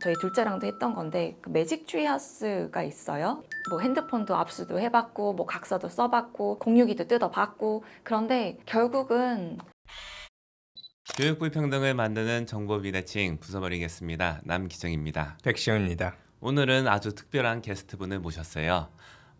저희 둘째랑도 했던 건데 그 매직 트리 하우스가 있어요. 뭐 핸드폰도 압수도 해봤고 뭐 각서도 써봤고 공유기도 뜯어봤고 그런데 결국은 교육 불평등을 만드는 정보 비대칭 부숴버리겠습니다. 남기정입니다. 백시현입니다. 오늘은 아주 특별한 게스트분을 모셨어요.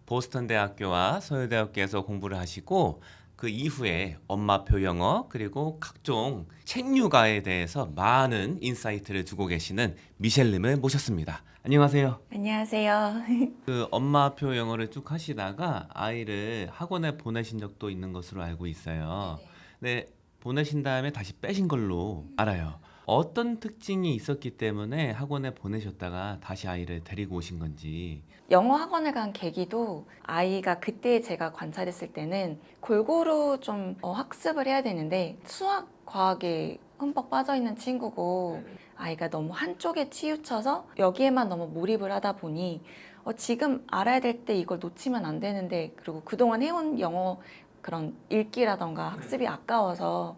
보스턴 대학교와 서울대학교에서 공부를 하시고 그 이후에 엄마표 영어 그리고 각종 책류가에 대해서 많은 인사이트를 주고 계시는 미셸님을 모셨습니다. 안녕하세요. 안녕하세요. 그 엄마표 영어를 쭉 하시다가 아이를 학원에 보내신 적도 있는 것으로 알고 있어요. 네, 보내신 다음에 다시 빼신 걸로 알아요. 어떤 특징이 있었기 때문에 학원에 보내셨다가 다시 아이를 데리고 오신 건지. 영어 학원을 간 계기도 아이가 그때 제가 관찰했을 때는 골고루 좀 어, 학습을 해야 되는데 수학, 과학에 흠뻑 빠져 있는 친구고 아이가 너무 한쪽에 치우쳐서 여기에만 너무 몰입을 하다 보니 어, 지금 알아야 될 때 이걸 놓치면 안 되는데 그리고 그동안 해온 영어 그런 읽기라던가 학습이 아까워서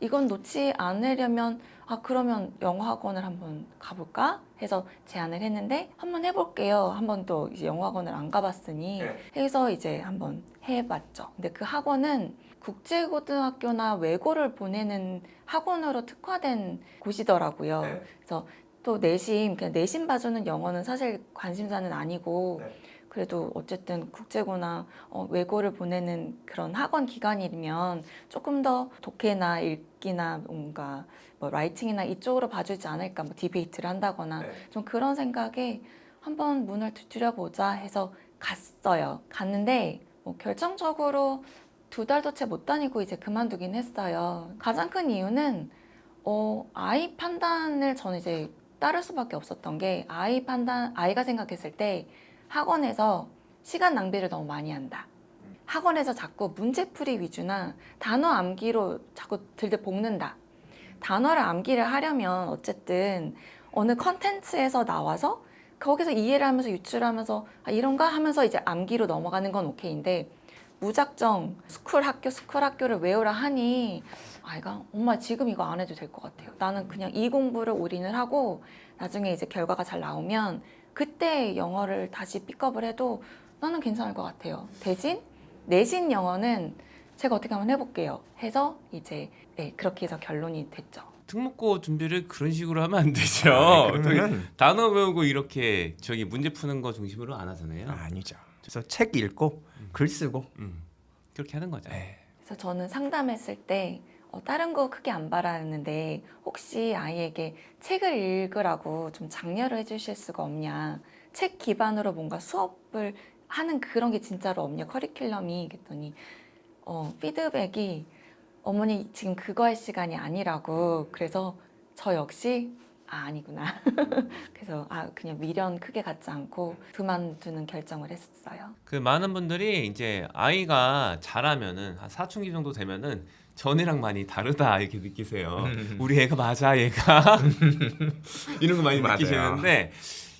이건 놓지 않으려면 아 그러면 영어 학원을 한번 가볼까 해서 제안을 했는데 한번 해볼게요. 한번 또 이제 영어 학원을 안 가봤으니 해서 이제 한번 해봤죠. 근데 그 학원은 국제고등학교나 외고를 보내는 학원으로 특화된 곳이더라고요. 그래서 또 내심 그냥 내심 봐주는 영어는 사실 관심사는 아니고 네. 그래도 어쨌든 국제고나 어, 외고를 보내는 그런 학원 기관이면 조금 더 독해나 읽기나 뭔가 뭐 라이팅이나 이쪽으로 봐주지 않을까 뭐 디베이트를 한다거나 네. 좀 그런 생각에 한번 문을 두드려 보자 해서 갔어요. 갔는데 뭐 결정적으로 두 달도 채 못 다니고 이제 그만두긴 했어요. 가장 큰 이유는 어, 아이 판단을 저는 이제 따를 수밖에 없었던 게 아이 판단 아이가 생각했을 때 학원에서 시간 낭비를 너무 많이 한다. 학원에서 자꾸 문제풀이 위주나 단어 암기로 자꾸 들들 볶는다. 단어를 암기를 하려면 어쨌든 어느 컨텐츠에서 나와서 거기서 이해를 하면서 유출하면서 아, 이런가 하면서 이제 암기로 넘어가는 건 오케이인데 무작정 스쿨 학교 스쿨 학교를 외우라 하니 아이가 엄마 지금 이거 안 해도 될 것 같아요. 나는 그냥 이 공부를 올인을 하고 나중에 이제 결과가 잘 나오면 그때 영어를 다시 픽업을 해도 나는 괜찮을 것 같아요. 대신 내신 영어는 제가 어떻게 한번 해볼게요. 해서 이제 네, 그렇게 해서 결론이 됐죠. 특목고 준비를 그런 식으로 하면 안 되죠. 아, 그러면 단어 배우고 이렇게 저기 문제 푸는 거 중심으로 안 하잖아요. 아 니죠. 그래서 책 읽고 글 쓰고 음, 그렇게 하는 거죠. 네. 그래서 저는 상담했을 때 어, 다른 거 크게 안 바라는데 혹시 아이에게 책을 읽으라고 좀 장려를 해주실 수가 없냐? 책 기반으로 뭔가 수업을 하는 그런 게 진짜로 없냐? 커리큘럼이 그랬더니 어, 피드백이 어머니 지금 그거 할 시간이 아니라고. 그래서 저 역시 아 아니구나. 그래서 아 그냥 미련 크게 갖지 않고 그만두는 결정을 했어요. 그 많은 분들이 이제 아이가 자라면은 한 사춘기 정도 되면은 전이랑 많이 다르다 이렇게 느끼세요. 우리 애가 맞아 얘가 이런 거 많이 맞아요. 느끼시는데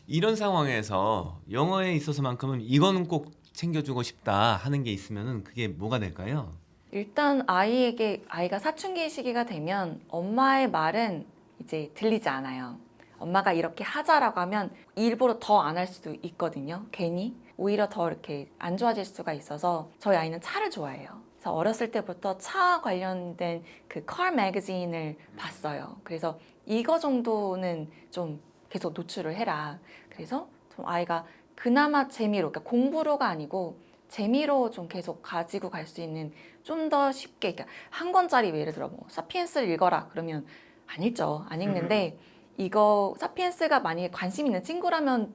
이런 상황에서 영어에 있어서만큼은 이거는 꼭 챙겨주고 싶다 하는 게 있으면은 그게 뭐가 될까요? 일단 아이에게 아이가 사춘기 시기가 되면 엄마의 말은 이제 들리지 않아요. 엄마가 이렇게 하자라고 하면 일부러 더 안 할 수도 있거든요. 괜히 오히려 더 이렇게 안 좋아질 수가 있어서 저희 아이는 차를 좋아해요. 그래서 어렸을 때부터 차 관련된 그컬 매거진을 봤어요. 그래서 이거 정도는 좀 계속 노출을 해라. 그래서 좀 아이가 그나마 재미로, 그러니까 공부로가 아니고 재미로 좀 계속 가지고 갈 수 있는 좀 더 쉽게, 그러니까 한 권짜리 예를 들어 뭐 사피엔스를 읽어라 그러면 안 읽죠, 안 읽는데 이거 사피엔스가 만약에 관심 있는 친구라면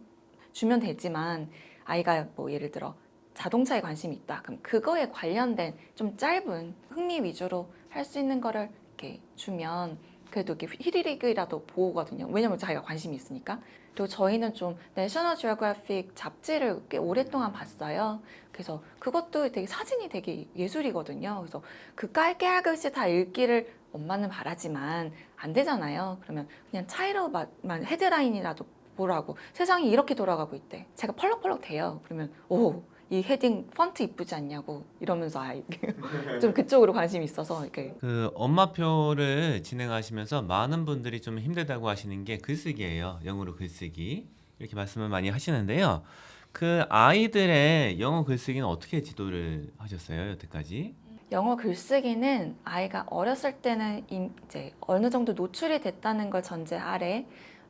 주면 되지만 아이가 뭐 예를 들어 자동차에 관심이 있다, 그럼 그거에 관련된 좀 짧은 흥미 위주로 할 수 있는 거를 이렇게 주면 그래도 이렇게 히리릭이라도 보거든요. 왜냐면 자기가 관심이 있으니까. 그리고 저희는 좀 내셔널 지오그래픽 잡지를 꽤 오랫동안 봤어요. 그래서 그것도 되게 사진이 되게 예술이거든요. 그래서 그 깔깔 글씨 다 읽기를 엄마는 바라지만 안 되잖아요. 그러면 그냥 차이로만 헤드라인이라도 보라고 세상이 이렇게 돌아가고 있대. 제가 펄럭펄럭 돼요. 그러면 오 이 헤딩 펀트 이쁘지 않냐고 이러면서 아이 좀 그쪽으로 관심이 있어서 이렇게 그 엄마표를 진행하시면서 많은 분들이 좀 힘들다고 하시는 게 글쓰기예요. 영어로 글쓰기 이렇게 말씀을 많이 하시는데요. 그 아이들의 영어 글쓰기는 어떻게 지도를 하셨어요 여태까지? 영어 글쓰기는 아이가 어렸을 때는 임- 이제 어느 정도 노출이 됐다는 걸 전제하에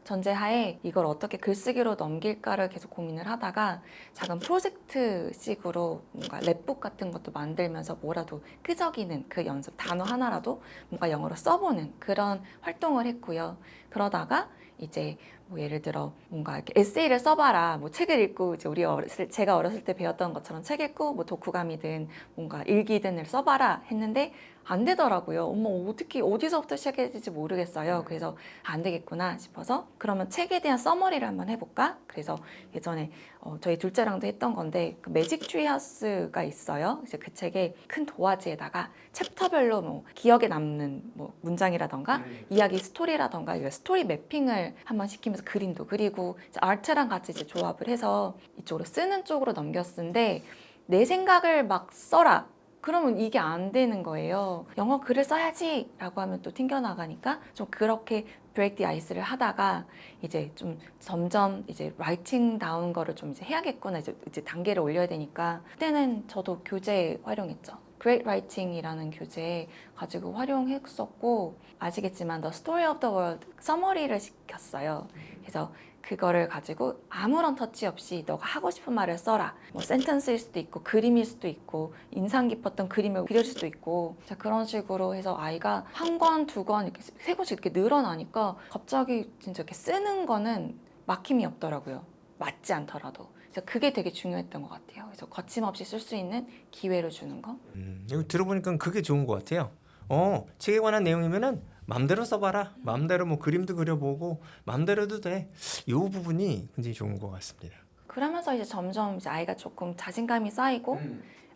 전제하에 이걸 어떻게 글쓰기로 넘길까를 계속 고민을 하다가 작은 프로젝트식으로 뭔가 랩북 같은 것도 만들면서 뭐라도 끄적이는 그 연습 단어 하나라도 뭔가 영어로 써보는 그런 활동을 했고요. 그러다가 이제 뭐 예를 들어 뭔가 이렇게 에세이를 써봐라 뭐 책을 읽고 이제 우리 어렸을 제가 어렸을 때 배웠던 것처럼 책 읽고 뭐 독후감이든 뭔가 일기든을 써봐라 했는데 안 되더라고요. 엄마 어떻게 어디서부터 시작해야 될지 모르겠어요. 그래서 안 되겠구나 싶어서 그러면 책에 대한 서머리를 한번 해볼까? 그래서 예전에 어, 저희 둘째랑도 했던 건데 그 매직 트리 하우스가 있어요. 이제 그 책에 큰 도화지에다가 챕터별로 뭐 기억에 남는 뭐 문장이라던가 이야기 스토리라던가 이런 스토리 매핑을 한번 시키면서 그림도 그리고 이제 아트랑 같이 이제 조합을 해서 이쪽으로 쓰는 쪽으로 넘겼는데 내 생각을 막 써라. 그러면 이게 안 되는 거예요. 영어 글을 써야지 라고 하면 또 튕겨나가니까 좀 그렇게 브레이크 디 아이스를 하다가 이제 좀 점점 이제 라이팅 다운 거를 좀 이제 해야겠구나 이제, 이제 단계를 올려야 되니까 그때는 저도 교재 활용했죠. Great Writing이라는 교재 가지고 활용했었고 아시겠지만 The Story of the World 서머리를 시켰어요. 그래서 그거를 가지고 아무런 터치 없이 너가 하고 싶은 말을 써라. 뭐 센텐스일 수도 있고 그림일 수도 있고 인상 깊었던 그림을 그릴 수도 있고 자, 그런 식으로 해서 아이가 한 권, 두 권 이렇게 세 권씩 이렇게 늘어나니까 갑자기 진짜 이렇게 쓰는 거는 막힘이 없더라고요. 맞지 않더라도. 그래서 그게 되게 중요했던 것 같아요. 그래서 거침없이 쓸 수 있는 기회를 주는 거. 음, 이거 들어보니까 그게 좋은 것 같아요. 어 책에 관한 내용이면은 마음대로 써봐라. 마음대로 뭐 그림도 그려보고 마음대로도 돼. 이 부분이 굉장히 좋은 것 같습니다. 그러면서 이제 점점 이제 아이가 조금 자신감이 쌓이고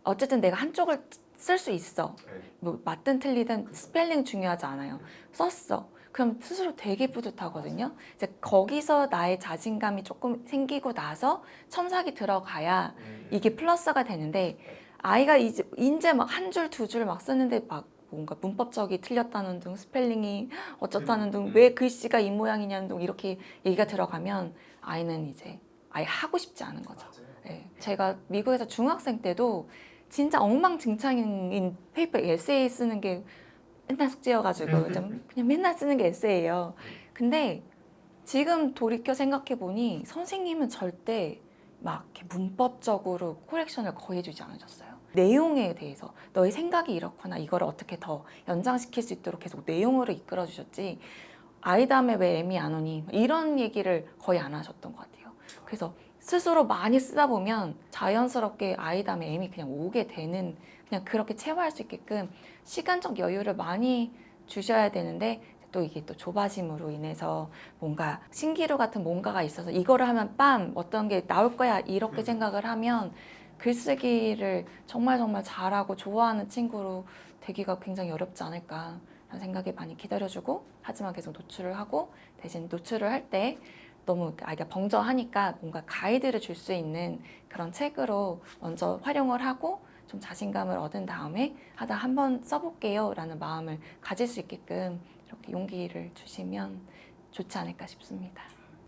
어쨌든 내가 한쪽을 쓸 수 있어. 뭐 맞든 틀리든 스펠링 중요하지 않아요. 썼어. 그럼 스스로 되게 뿌듯하거든요. 이제 거기서 나의 자신감이 조금 생기고 나서 첨삭이 들어가야 이게 플러스가 되는데 아이가 이제 이제 막 한 줄 두 줄 막 쓰는데 막 뭔가 문법적이 틀렸다는 등 스펠링이 어쩌다는 등왜 글씨가 이 모양이냐는 등 이렇게 얘기가 들어가면 아이는 이제 아예 하고 싶지 않은 거죠. 네. 제가 미국에서 중학생 때도 진짜 엉망진창인 페이퍼 에세이 쓰는 게 맨날 숙제여가지고 좀 그냥 맨날 쓰는 게 에세이예요. 근데 지금 돌이켜 생각해 보니 선생님은 절대 막 문법적으로 코렉션을 거의 해주지 않으셨어요. 내용에 대해서 너의 생각이 이렇구나 이거를 어떻게 더 연장시킬 수 있도록 계속 내용으로 이끌어 주셨지 아이담에 왜 M이 안 오니? 이런 얘기를 거의 안 하셨던 것 같아요. 그래서 스스로 많이 쓰다 보면 자연스럽게 아이담에 M이 그냥 오게 되는 그냥 그렇게 체화할 수 있게끔 시간적 여유를 많이 주셔야 되는데 또 이게 또 조바심으로 인해서 뭔가 신기루 같은 뭔가가 있어서 이거를 하면 빰! 어떤 게 나올 거야 이렇게 생각을 하면 글쓰기를 정말 정말 잘하고 좋아하는 친구로 되기가 굉장히 어렵지 않을까 라는 생각이 많이 기다려주고 하지만 계속 노출을 하고 대신 노출을 할 때 너무 아이가 벙저하니까 뭔가 가이드를 줄 수 있는 그런 책으로 먼저 활용을 하고 좀 자신감을 얻은 다음에 하다 한번 써볼게요 라는 마음을 가질 수 있게끔 이렇게 용기를 주시면 좋지 않을까 싶습니다.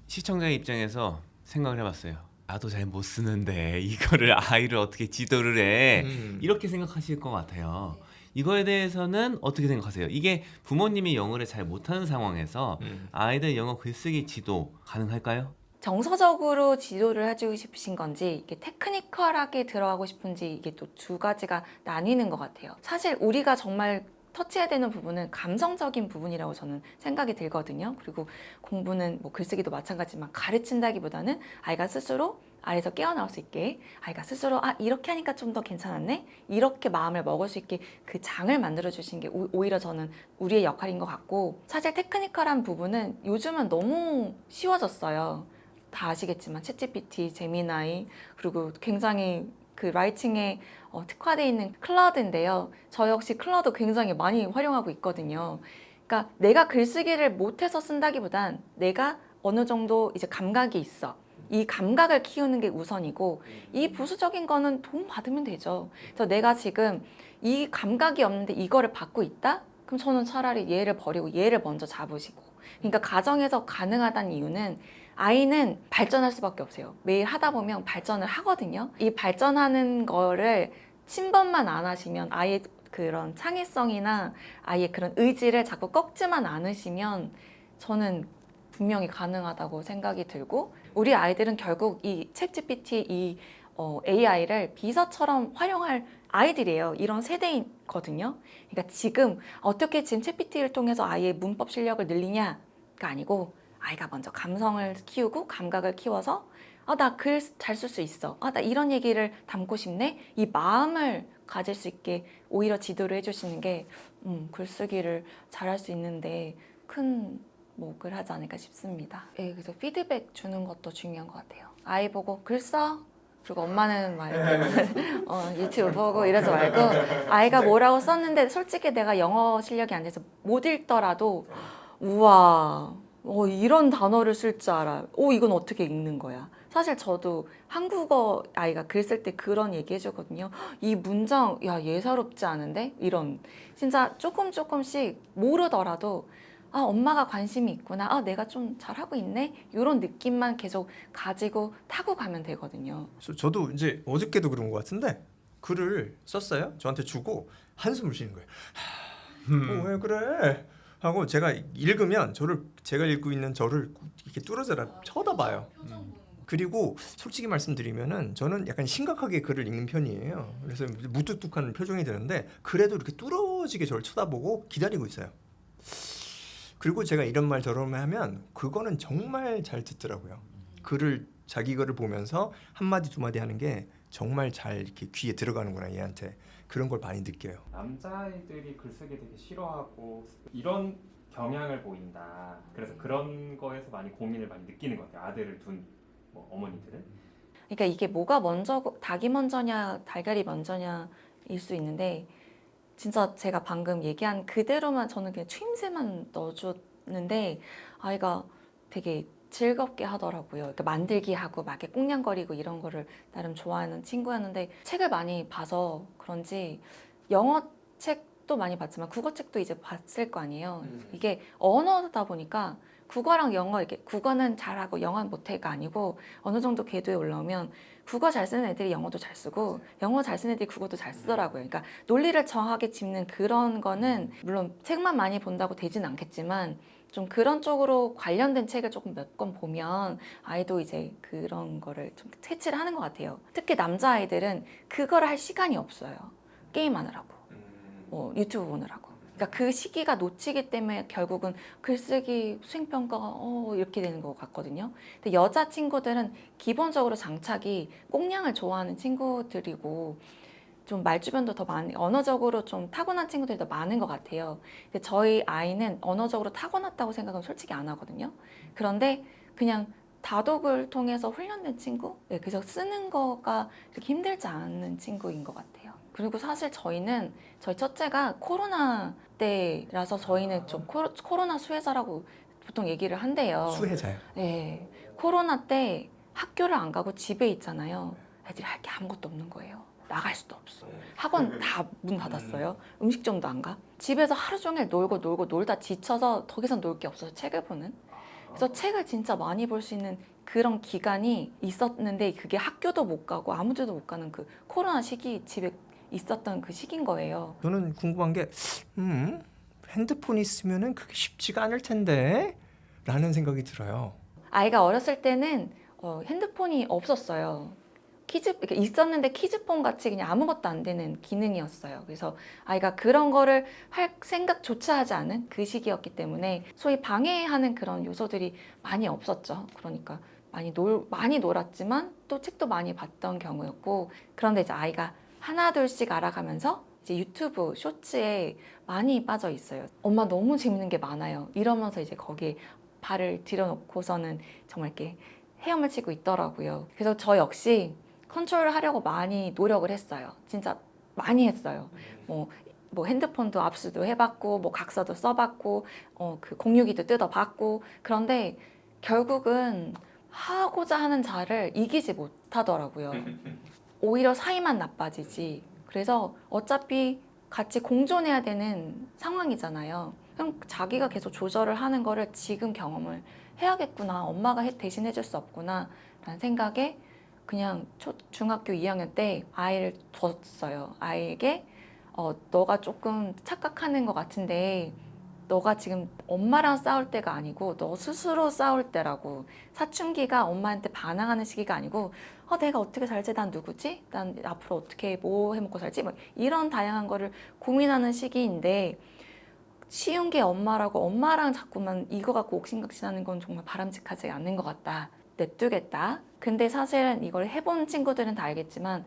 시청자 입장에서 생각을 해봤어요. 나도 잘 못 쓰는데 이거를 아이를 어떻게 지도를 해 음. 이렇게 생각하실 것 같아요. 이거에 대해서는 어떻게 생각하세요? 이게 부모님이 영어를 잘 못하는 상황에서 음. 아이들 영어 글쓰기 지도 가능할까요? 정서적으로 지도를 해주고 싶으신 건지 이게 테크니컬하게 들어가고 싶은지 이게 또 두 가지가 나뉘는 것 같아요. 사실 우리가 정말 터치해야 되는 부분은 감성적인 부분이라고 저는 생각이 들거든요. 그리고 공부는 뭐 글쓰기도 마찬가지지만 가르친다기보다는 아이가 스스로 아래에서 깨어나올 수 있게 아이가 스스로 아 이렇게 하니까 좀 더 괜찮았네 이렇게 마음을 먹을 수 있게 그 장을 만들어 주신 게 오- 오히려 저는 우리의 역할인 것 같고 사실 테크니컬한 부분은 요즘은 너무 쉬워졌어요. 다 아시겠지만 챗GPT, 제미나이 그리고 굉장히 그 라이팅에 어, 특화되어 있는 클라우드인데요. 저 역시 클라우드 굉장히 많이 활용하고 있거든요. 그러니까 내가 글쓰기를 못해서 쓴다기보단 내가 어느 정도 이제 감각이 있어. 이 감각을 키우는 게 우선이고 이 부수적인 거는 돈 받으면 되죠. 그래서 내가 지금 이 감각이 없는데 이거를 받고 있다? 그럼 저는 차라리 얘를 버리고 얘를 먼저 잡으시고. 그러니까 가정에서 가능하다는 이유는 아이는 발전할 수밖에 없어요. 매일 하다 보면 발전을 하거든요. 이 발전하는 거를 침범만 안 하시면 아이의 그런 창의성이나 아이의 그런 의지를 자꾸 꺾지만 않으시면 저는 분명히 가능하다고 생각이 들고 우리 아이들은 결국 이 챗GPT 이 어, AI를 비서처럼 활용할 아이들이에요. 이런 세대이거든요. 그러니까 지금 어떻게 지금 챗GPT를 통해서 아이의 문법 실력을 늘리냐가 아니고 아이가 먼저 감성을 키우고 감각을 키워서 아, 나 글 잘 쓸 수 있어. 아, 나 이런 얘기를 담고 싶네. 이 마음을 가질 수 있게 오히려 지도를 해주시는 게 음, 글쓰기를 잘할 수 있는데 큰 목을 하지 않을까 싶습니다. 예, 그래서 피드백 주는 것도 중요한 것 같아요. 아이 보고 글 써. 그리고 엄마는 막 이렇게 어, 유튜브 보고 이러지 말고 아이가 뭐라고 썼는데 솔직히 내가 영어 실력이 안 돼서 못 읽더라도 우와 어, 이런 단어를 쓸 줄 알아. 오 이건 어떻게 읽는 거야. 사실 저도 한국어 아이가 글 쓸 때 그런 얘기 해주거든요. 이 문장 야 예사롭지 않은데 이런 진짜 조금 조금씩 모르더라도 아 엄마가 관심이 있구나. 아 내가 좀 잘하고 있네. 이런 느낌만 계속 가지고 타고 가면 되거든요. 저- 저도 이제 어저께도 그런 것 같은데 글을 썼어요. 저한테 주고 한숨을 쉬는 거예요. 하, 어, 왜 그래? 하고 제가 읽으면 저를 제가 읽고 있는 저를 이렇게 뚫어져라 쳐다봐요. 그리고 솔직히 말씀드리면은 저는 약간 심각하게 글을 읽는 편이에요. 그래서 무뚝뚝한 표정이 되는데 그래도 이렇게 뚫어지게 저를 쳐다보고 기다리고 있어요. 그리고 제가 이런 말 저런 말 하면 그거는 정말 잘 듣더라고요. 글을 자기 글을 보면서 한 마디 두 마디 하는 게 정말 잘 이렇게 귀에 들어가는구나 얘한테 그런 걸 많이 느껴요. 남자애들이 글쓰기 되게 싫어하고 이런 경향을 보인다. 그래서 그런 거에서 많이 고민을 많이 느끼는 것 같아요. 아들을 둔 뭐 어머니들은. 그러니까 이게 뭐가 먼저 닭이 먼저냐 달걀이 먼저냐일 수 있는데 진짜 제가 방금 얘기한 그대로만 저는 그냥 추임새만 넣어줬는데 아이가 되게 즐겁게 하더라고요. 그러니까 만들기 하고 막 이렇게 꽁냥거리고 이런 거를 나름 좋아하는 친구였는데 책을 많이 봐서 그런지 영어 책도 많이 봤지만 국어 책도 이제 봤을 거 아니에요. 이게 언어다 보니까 국어랑 영어 이게 국어는 잘하고 영어는 못해가 아니고 어느 정도 궤도에 올라오면 국어 잘 쓰는 애들이 영어도 잘 쓰고 영어 잘 쓰는 애들이 국어도 잘 쓰더라고요. 그러니까 논리를 정확하게 짚는 그런 거는 물론 책만 많이 본다고 되진 않겠지만 좀 그런 쪽으로 관련된 책을 조금 몇 권 보면 아이도 이제 그런 거를 좀 캐치를 하는 것 같아요. 특히 남자 아이들은 그걸 할 시간이 없어요. 게임하느라고, 뭐 유튜브 보느라고. 그러니까 그 시기가 놓치기 때문에 결국은 글쓰기 수행평가가 어 이렇게 되는 것 같거든요. 근데 여자 친구들은 기본적으로 장착이 꽁냥을 좋아하는 친구들이고 좀 말주변도 더 많이 언어적으로 좀 타고난 친구들이 더 많은 것 같아요. 근데 저희 아이는 언어적으로 타고났다고 생각은 솔직히 안 하거든요. 그런데 그냥 다독을 통해서 훈련된 친구? 네, 그래서 쓰는 거가 이렇게 힘들지 않은 친구인 것 같아요. 그리고 사실 저희는 저희 첫째가 코로나 때라서 저희는 좀 코로, 코로나 수혜자라고 보통 얘기를 한대요. 수혜자요. 네. 코로나 때 학교를 안 가고 집에 있잖아요. 애들이 할 게 아무것도 없는 거예요. 나갈 수도 없어. 학원 다 문 닫았어요. 음식점도 안 가. 집에서 하루 종일 놀고 놀고 놀다 지쳐서 더 이상 놀 게 없어서 책을 보는. 그래서 책을 진짜 많이 볼 수 있는 그런 기간이 있었는데 그게 학교도 못 가고 아무 데도 못 가는 그 코로나 시기 집에 있었던 그 시기인 거예요. 저는 궁금한 게 음, 핸드폰 있으면은 그게 쉽지가 않을 텐데 라는 생각이 들어요. 아이가 어렸을 때는 어, 핸드폰이 없었어요. 키즈 이렇게 있었는데 키즈폰 같이 그냥 아무것도 안 되는 기능이었어요. 그래서 아이가 그런 거를 할 생각조차 하지 않은 그 시기였기 때문에 소위 방해하는 그런 요소들이 많이 없었죠. 그러니까 많이 놀 많이 놀았지만 또 책도 많이 봤던 경우였고 그런데 이제 아이가 하나 둘씩 알아가면서 이제 유튜브 쇼츠에 많이 빠져 있어요. 엄마 너무 재밌는 게 많아요. 이러면서 이제 거기에 발을 들여놓고서는 정말 이렇게 헤엄을 치고 있더라고요. 그래서 저 역시 컨트롤을 하려고 많이 노력을 했어요. 진짜 많이 했어요. 뭐, 뭐 핸드폰도 압수도 해봤고, 뭐 각서도 써봤고, 어, 그 공유기도 뜯어봤고, 그런데 결국은 하고 하고자 하는 자를 이기지 못하더라고요. 오히려 사이만 나빠지지. 그래서 어차피 같이 공존해야 되는 상황이잖아요. 그럼 자기가 계속 조절을 하는 거를 지금 경험을 해야겠구나. 엄마가 해- 대신 해줄 수 없구나. 라는 생각에 그냥 초, 중학교 2학년 때 아이를 뒀어요. 아이에게 어, 너가 조금 착각하는 것 같은데 너가 지금 엄마랑 싸울 때가 아니고 너 스스로 싸울 때라고 사춘기가 엄마한테 반항하는 시기가 아니고 어, 내가 어떻게 살지? 난 누구지? 난 앞으로 어떻게 뭐 해먹고 살지? 뭐 이런 다양한 거를 고민하는 시기인데 쉬운 게 엄마라고 엄마랑 자꾸만 이거 갖고 옥신각신하는 건 정말 바람직하지 않는 것 같다. 냅두겠다. 근데 사실은 이걸 해본 친구들은 다 알겠지만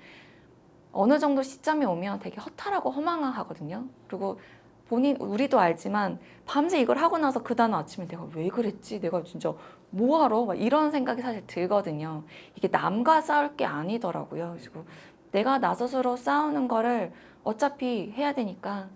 어느 정도 시점이 오면 되게 허탈하고 허망하거든요. 그리고 본인 우리도 알지만 밤새 이걸 하고 나서 그 다음 아침에 내가 왜 그랬지? 내가 진짜 뭐하러? 막 이런 생각이 사실 들거든요. 이게 남과 싸울 게 아니더라고요. 그리고 내가 나 스스로 싸우는 거를 어차피 해야 되니까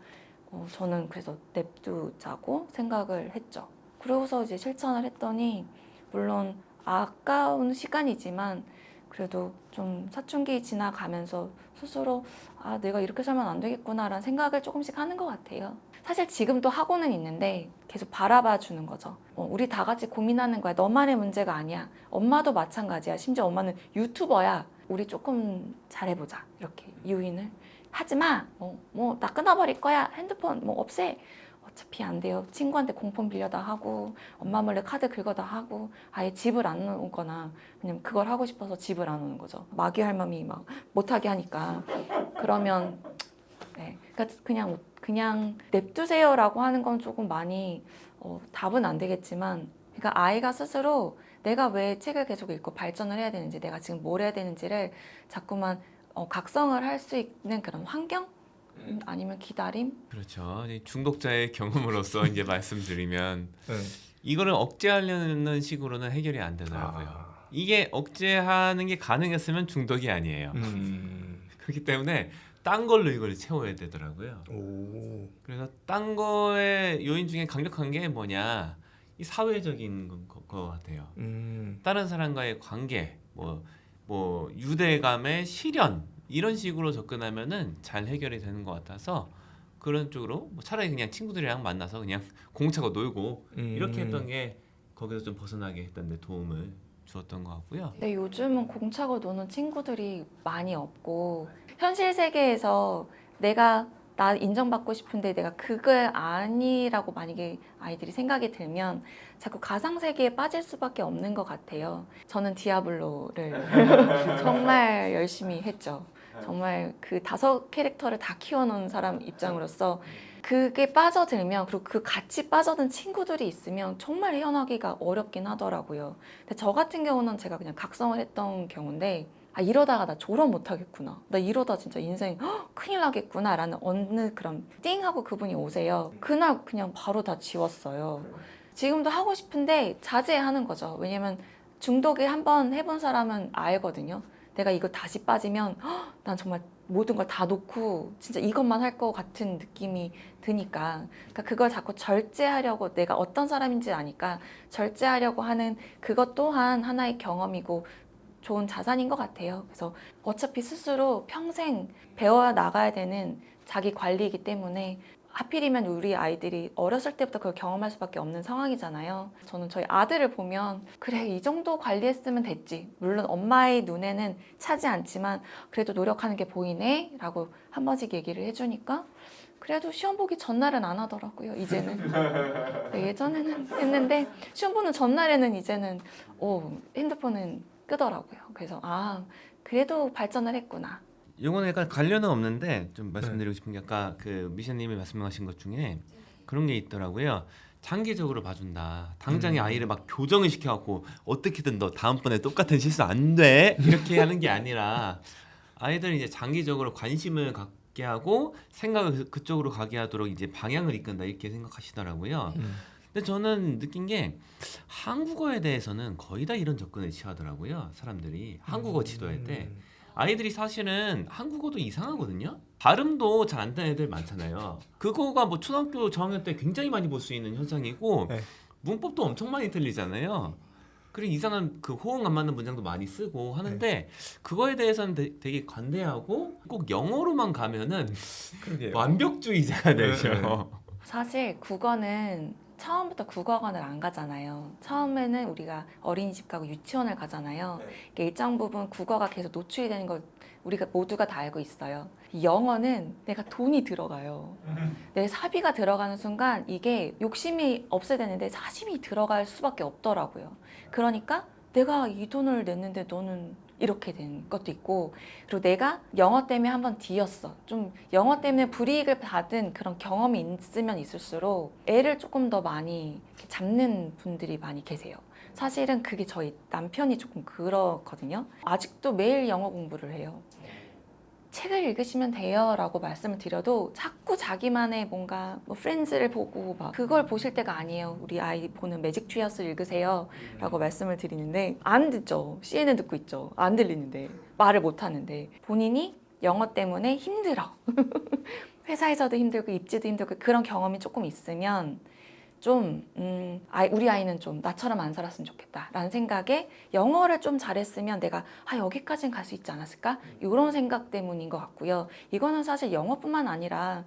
어, 저는 그래서 냅두자고 생각을 했죠. 그러고서 이제 실천을 했더니 물론 아까운 시간이지만 그래도 좀 사춘기 지나가면서 스스로 아 내가 이렇게 살면 안 되겠구나라는 생각을 조금씩 하는 것 같아요. 사실 지금도 하고는 있는데 계속 바라봐 주는 거죠. 어, 우리 다 같이 고민하는 거야. 너만의 문제가 아니야. 엄마도 마찬가지야. 심지어 엄마는 유튜버야. 우리 조금 잘해보자. 이렇게 유인을 하지 마. 어, 뭐나 끊어버릴 거야. 핸드폰 뭐 없애. 어차피 안 돼요. 친구한테 공폰 빌려다 하고 엄마 몰래 카드 긁어다 하고 아예 집을 안 오거나 그냥 그걸 하고 싶어서 집을 안 오는 거죠. 마귀 할멈이 막 못하게 하니까 그러면 네, 그러니까 그냥 그냥 냅두세요라고 하는 건 조금 많이 어, 답은 안 되겠지만 그러니까 아이가 스스로 내가 왜 책을 계속 읽고 발전을 해야 되는지 내가 지금 뭘 해야 되는지를 자꾸만 어, 각성을 할 수 있는 그런 환경 음, 아니면 기다림 그렇죠. 이 중독자의 경험으로서 이제 말씀드리면 네. 이거를 억제하려는 식으로는 해결이 안 되더라고요. 아. 이게 억제하는 게 가능했으면 중독이 아니에요. 음. 그렇기 때문에 딴 걸로 이걸 채워야 되더라고요. 오. 그래서 딴 거의 요인 중에 강력한 게 뭐냐? 이 사회적인 거, 거 같아요. 음. 다른 사람과의 관계, 뭐, 뭐 유대감의 실현 이런 식으로 접근하면은 잘 해결이 되는 것 같아서 그런 쪽으로 뭐 차라리 그냥 친구들이랑 만나서 그냥 공차고 놀고 음. 이렇게 했던 게 거기서 좀 벗어나게 했던 데 도움을 주었던 것 같고요. 근데 요즘은 공차고 노는 친구들이 많이 없고 현실 세계에서 내가 나 인정받고 싶은데 내가 그거 아니라고 만약에 아이들이 생각이 들면 자꾸 가상 세계에 빠질 수밖에 없는 것 같아요. 저는 디아블로를 정말 열심히 했죠. 정말 그 다섯 캐릭터를 다 키워놓은 사람 입장으로서 그게 빠져들면 그리고 그 같이 빠져든 친구들이 있으면 정말 헤어나기가 어렵긴 하더라고요. 근데 저 같은 경우는 제가 그냥 각성을 했던 경우인데 아 이러다가 나 졸업 못하겠구나. 나 이러다 진짜 인생 헉, 큰일 나겠구나 라는 어느 그런 띵 하고 그분이 오세요. 그날 그냥 바로 다 지웠어요. 지금도 하고 싶은데 자제하는 거죠. 왜냐면 중독이 한번 해본 사람은 알거든요 내가 이거 다시 빠지면 헉, 난 정말 모든 걸 다 놓고 진짜 이것만 할 것 같은 느낌이 드니까 그러니까 그걸 자꾸 절제하려고 내가 어떤 사람인지 아니까 절제하려고 하는 그것 또한 하나의 경험이고 좋은 자산인 것 같아요. 그래서 어차피 스스로 평생 배워 나가야 되는 자기 관리이기 때문에 하필이면 우리 아이들이 어렸을 때부터 그걸 경험할 수밖에 없는 상황이잖아요. 저는 저희 아들을 보면 그래 이 정도 관리했으면 됐지. 물론 엄마의 눈에는 차지 않지만 그래도 노력하는 게 보이네 라고 한 번씩 얘기를 해주니까 그래도 시험 보기 전날은 안 하더라고요. 이제는 네, 예전에는 했는데 시험 보는 전날에는 이제는 오 핸드폰은 끄더라고요. 그래서 아 그래도 발전을 했구나. 이거는 약간 관련은 없는데 좀 말씀드리고 싶은 게 아까 그 미션님이 말씀하신 것 중에 그런 게 있더라고요. 장기적으로 봐준다. 당장에 음. 아이를 막 교정을 시켜갖고 어떻게든 너 다음번에 똑같은 실수 안 돼. 이렇게 하는 게 아니라 아이들 이제 장기적으로 관심을 갖게 하고 생각을 그- 그쪽으로 가게 하도록 이제 방향을 이끈다 이렇게 생각하시더라고요. 음. 근데 저는 느낀 게 한국어에 대해서는 거의 다 이런 접근을 취하더라고요. 사람들이 한국어 지도할 때. 음. 아이들이 사실은 한국어도 이상하거든요. 발음도 잘 안 되는 애들 많잖아요. 그거가 뭐 초등학교 저학년 때 굉장히 많이 볼 수 있는 현상이고 네. 문법도 엄청 많이 틀리잖아요. 그리고 이상한 그 호응 안 맞는 문장도 많이 쓰고 하는데 그거에 대해서는 되, 되게 관대하고 꼭 영어로만 가면은. 완벽주의자가 되죠. 네, 네. 사실 국어는 처음부터 국어관을 안 가잖아요. 처음에는 우리가 어린이집 가고 유치원을 가잖아요. 네. 일정 부분 국어가 계속 노출이 되는 걸 우리가 모두가 다 알고 있어요. 이 영어는 내가 돈이 들어가요. 내 사비가 들어가는 순간 이게 욕심이 없어야 되는데 사심이 들어갈 수밖에 없더라고요. 그러니까 내가 이 돈을 냈는데 너는 이렇게 된 것도 있고 그리고 내가 영어 때문에 한번 뒤었어. 좀 영어 때문에 불이익을 받은 그런 경험이 있으면 있을수록 애를 조금 더 많이 잡는 분들이 많이 계세요. 사실은 그게 저희 남편이 조금 그렇거든요. 아직도 매일 영어 공부를 해요. 책을 읽으시면 돼요 라고 말씀을 드려도 자꾸 자기만의 뭔가 뭐 프렌즈를 보고 막 그걸 보실 때가 아니에요. 우리 아이 보는 매직 트리어스 읽으세요 라고 말씀을 드리는데 안 듣죠. CNN 듣고 있죠. 안 들리는데 말을 못 하는데 본인이 영어 때문에 힘들어. 회사에서도 힘들고 입지도 힘들고 그런 경험이 조금 있으면 좀 음, 아이, 우리 아이는 좀 나처럼 안 살았으면 좋겠다라는 생각에 영어를 좀 잘했으면 내가 아 여기까지는 갈 수 있지 않았을까 이런 생각 때문인 것 같고요. 이거는 사실 영어뿐만 아니라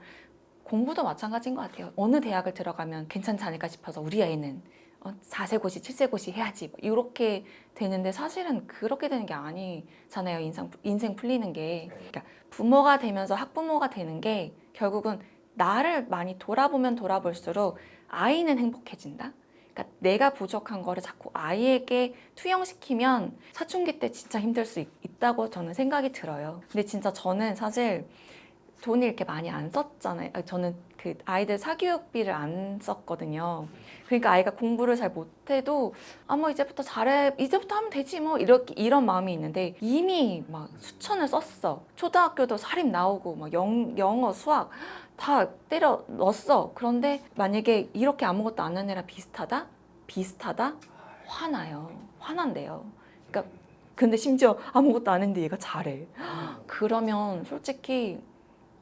공부도 마찬가지인 것 같아요. 어느 대학을 들어가면 괜찮지 않을까 싶어서 우리 아이는 어, 4세고시, 7세고시 해야지 뭐 이렇게 되는데 사실은 그렇게 되는 게 아니잖아요. 인상, 인생 풀리는 게. 그러니까 부모가 되면서 학부모가 되는 게 결국은 나를 많이 돌아보면 돌아볼수록 아이는 행복해진다. 그러니까 내가 부족한 거를 자꾸 아이에게 투영시키면 사춘기 때 진짜 힘들 수 있, 있다고 저는 생각이 들어요. 근데 진짜 저는 사실 돈을 이렇게 많이 안 썼잖아요. 아, 저는 그 아이들 사교육비를 안 썼거든요. 그러니까 아이가 공부를 잘 못해도 아뭐 이제부터 잘해 이제부터 하면 되지 뭐 이렇게 이런 마음이 있는데 이미 막 수천을 썼어. 초등학교도 사립 나오고 막 영, 영어 수학 다 때려 넣었어. 그런데 만약에 이렇게 아무것도 안 애랑 비슷하다? 비슷하다? 화나요. 화난대요. 그러니까 근데 심지어 아무것도 안 했는데 얘가 잘해. 그러면 솔직히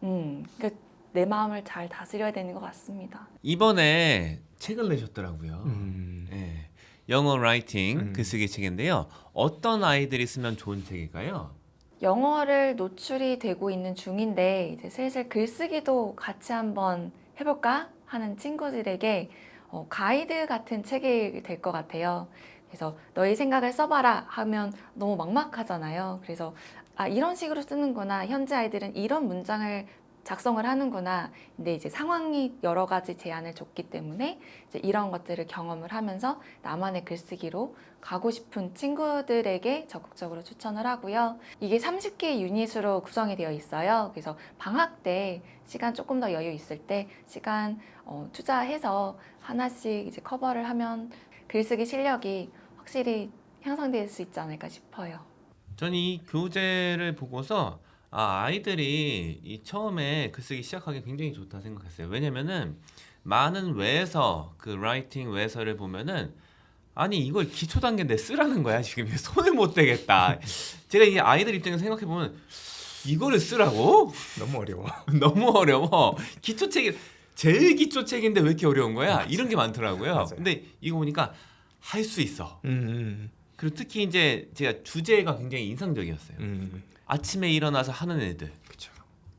음, 그러니까 내 마음을 잘 다스려야 되는 것 같습니다. 이번에 책을 내셨더라고요. 음. 예. 영어 라이팅 음. 글쓰기 책인데요. 어떤 아이들이 쓰면 좋은 책일까요? 영어를 노출이 되고 있는 중인데 이제 슬슬 글쓰기도 같이 한번 해볼까 하는 친구들에게 어, 가이드 같은 책이 될 것 같아요. 그래서 너의 생각을 써봐라 하면 너무 막막하잖아요. 그래서 아 이런 식으로 쓰는구나. 현재 아이들은 이런 문장을 작성을 하는구나. 근데 이제 상황이 여러 가지 제안을 줬기 때문에 이제 이런 것들을 경험을 하면서 나만의 글쓰기로 가고 싶은 친구들에게 적극적으로 추천을 하고요. 이게 30개 유닛으로 구성이 되어 있어요. 그래서 방학 때 시간 조금 더 여유 있을 때 시간 어, 투자해서 하나씩 이제 커버를 하면 글쓰기 실력이 확실히 향상될 수 있지 않을까 싶어요. 전이 교재를 보고서 아, 아이들이 이 처음에 글쓰기 시작하기 굉장히 좋다 생각했어요. 왜냐면은 많은 외서 그 라이팅 외서를 보면은 아니 이걸 기초 단계인데 쓰라는 거야 지금 손을 못 대겠다. 제가 이 아이들 입장에서 생각해 보면 이거를 쓰라고 너무 어려워. 너무 어려워. 기초 책이 제일 기초 책인데 왜 이렇게 어려운 거야? 맞아요. 이런 게 많더라고요. 맞아요. 근데 이거 보니까 할 수 있어. 음. 그리고 특히 이제 제가 주제가 굉장히 인상적이었어요. 음. 아침에 일어나서 하는 애들. 그렇죠.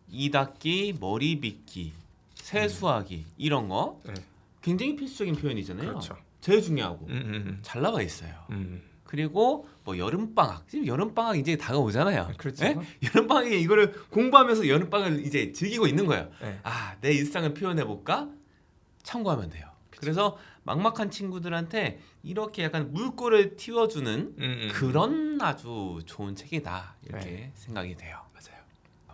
이 닦기, 머리 빗기, 세수하기 이런 거 네. 굉장히 필수적인 표현이잖아요. 그렇죠. 제일 중요하고 음. 음. 잘 나와 있어요. 음. 그리고 뭐 여름 방학 지금 여름 방학 이제 다가오잖아요. 그렇죠. 예? 여름 방학에 이거를 공부하면서 여름 방학을 이제 즐기고 있는 거예요. 네. 아, 내 일상을 표현해 볼까? 참고하면 돼요. 그래서 막막한 친구들한테 이렇게 약간 물꼬를 틔워주는 음, 음. 그런 아주 좋은 책이다 이렇게 네. 생각이 돼요. 맞아요.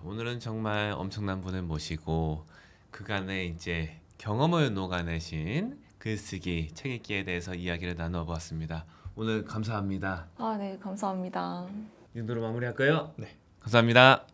오늘은 정말 엄청난 분을 모시고 그간의 이제 경험을 녹아내신 글쓰기 책 읽기에 대해서 이야기를 나눠보았습니다. 오늘 감사합니다. 아, 네, 감사합니다. 이 정도로 마무리할까요? 네. 감사합니다.